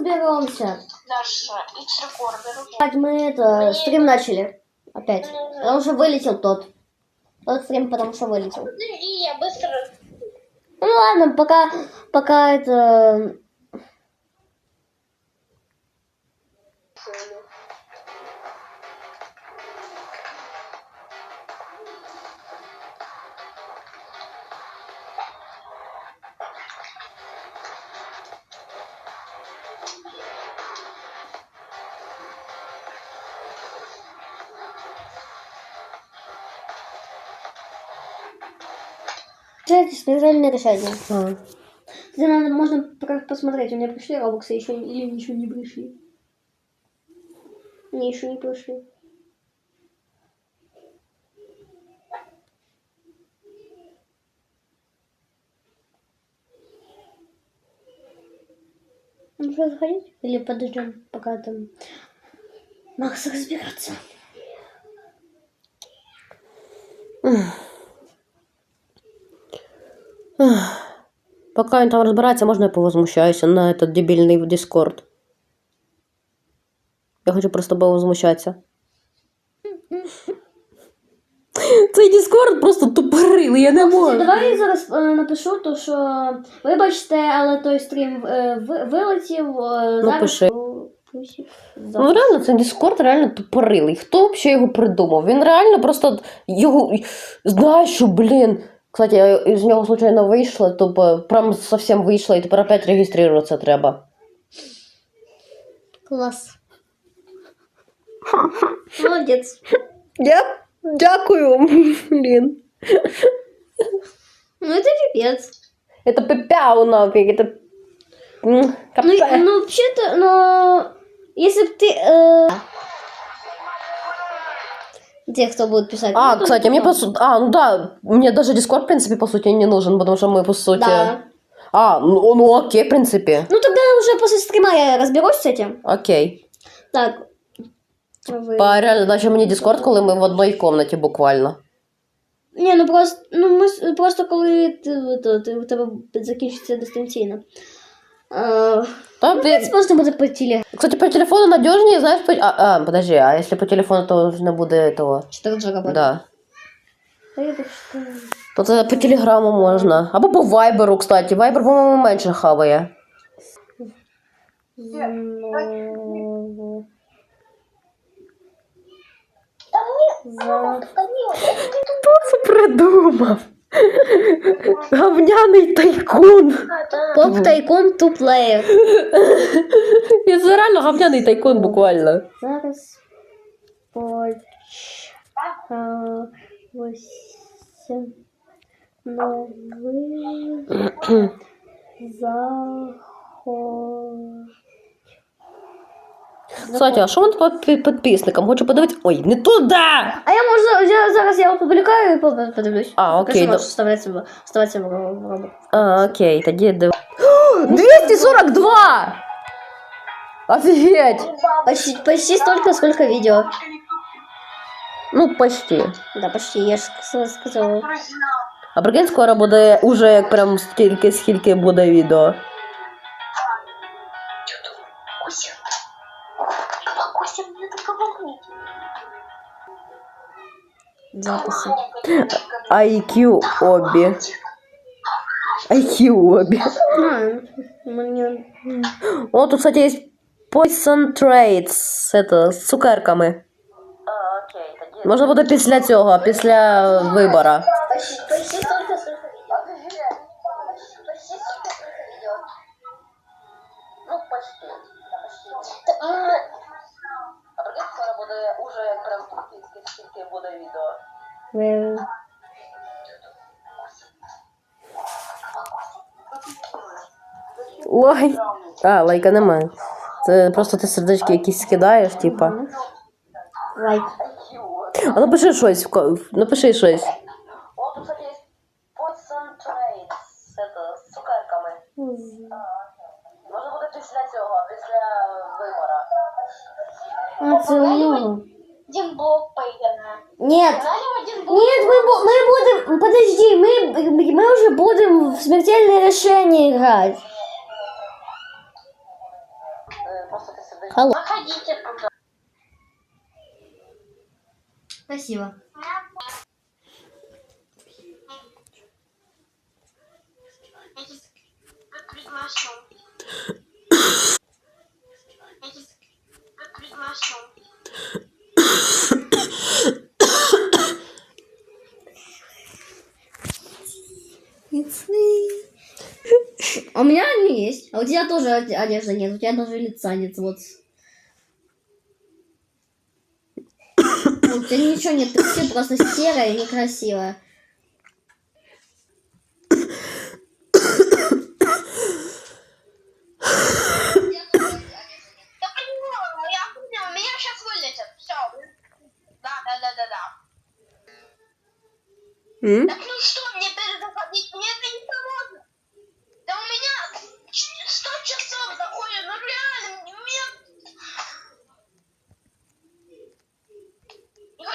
разберемся. Наш X-рекордер. Мы это, стрим начали. Опять. Потому что вылетел тот. Тот стрим, потому что вылетел. Подожди, я быстро... Ну ладно, пока, пока это... Это смертельное решение. А. Где надо, можно посмотреть, у меня пришли робоксы еще или еще не пришли. Мне еще не пришли. Ну что, заходить? Или подождем, пока там Макс разберется. Пока він там розбирається, можна я повозмущаюся на этот дебільний Discord. Я хочу просто повозмущатися. Цей Discord просто тупорилий, я не можу. давай я зараз е, напишу, то що вибачте, але той стрім е, ви- вилетів. е, зараз Напиши. у- Ну реально, цей Discord реально тупорилий. Хто взагалі його придумав? Він реально просто його. Знаєш, що, блін. Кстати, я із нього случайно вийшла, то прям совсем вийшла, і тепер опять реєструватися треба. Класс. Молодец. Я дякую, блін. Ну это пипец. Это пепяу нафиг, это... м, Ну, капе. ну вообще-то, но если бы ты... э, Те, кто будет писать. А, ну, то кстати, мне потом. по сути... А, ну да, мне даже Discord, в принципе, по сути, не нужен, потому что мы, по сути... Да. А, ну, ну окей, в принципе. Ну тогда уже после стрима я разберусь с этим. Окей. Так. Вы- По реально, наче мені Discord, коли ми в одній комнаті буквально. Не, ну просто, ну ми с- просто коли ти, то, ти, у тебе закінчиться дистанційно. Е, Та, ну, ти- це можна буде по теле. Кстати, по телефону надежнее, знаешь, по... а, а, подожди, а если по телефону, то не буде этого. 4 джигабайта. Да. То це по телеграму можна. Або по вайберу, кстати. Вайбер, по-моєму, менше хаває. Знову. За... Хто це придумав? Говняний тайкун. Поп тайкун ту плеєр. І це реально говняний тайкун буквально. Зараз почалося новий заход. Кстати, а що він по пі- підписникам? Хочу подивитися. Ой, не туди! А я можу, я зараз я опублікую і по- подивлюсь. А, окей, Можеш да. вставляться в вставляться в ро- в робот. А, окей, тоді див. 242! Офігеть! Почти, почти столько, сколько видео. Ну, почти. Да, почти, я же с- сказала. А прикинь, скоро буде уже як прям стільки, скільки буде відео. Записи. IQ обі. IQ обі. А, мне... О, тут, кстати, есть Poison Trades. Это, з цукерками. Можна буде після цього, після вибора. Э, Ой. А, лайка немає. Це просто ти сердечки якісь скидаєш, типа. Лайк. А напиши щось, напиши щось. Може буде після цього, після вибора. А, це у нього. Один блок поигранная. Нет. Нет, мы, бу- мы будем... Подожди, мы, мы уже будем в смертельное решение играть. Э. Алло. Заходите. Спасибо. А у меня они есть. А у тебя тоже оде- одежды нет. У тебя даже лица нет. Вот. У тебя ничего нет. Ты все просто серая и некрасивая. Я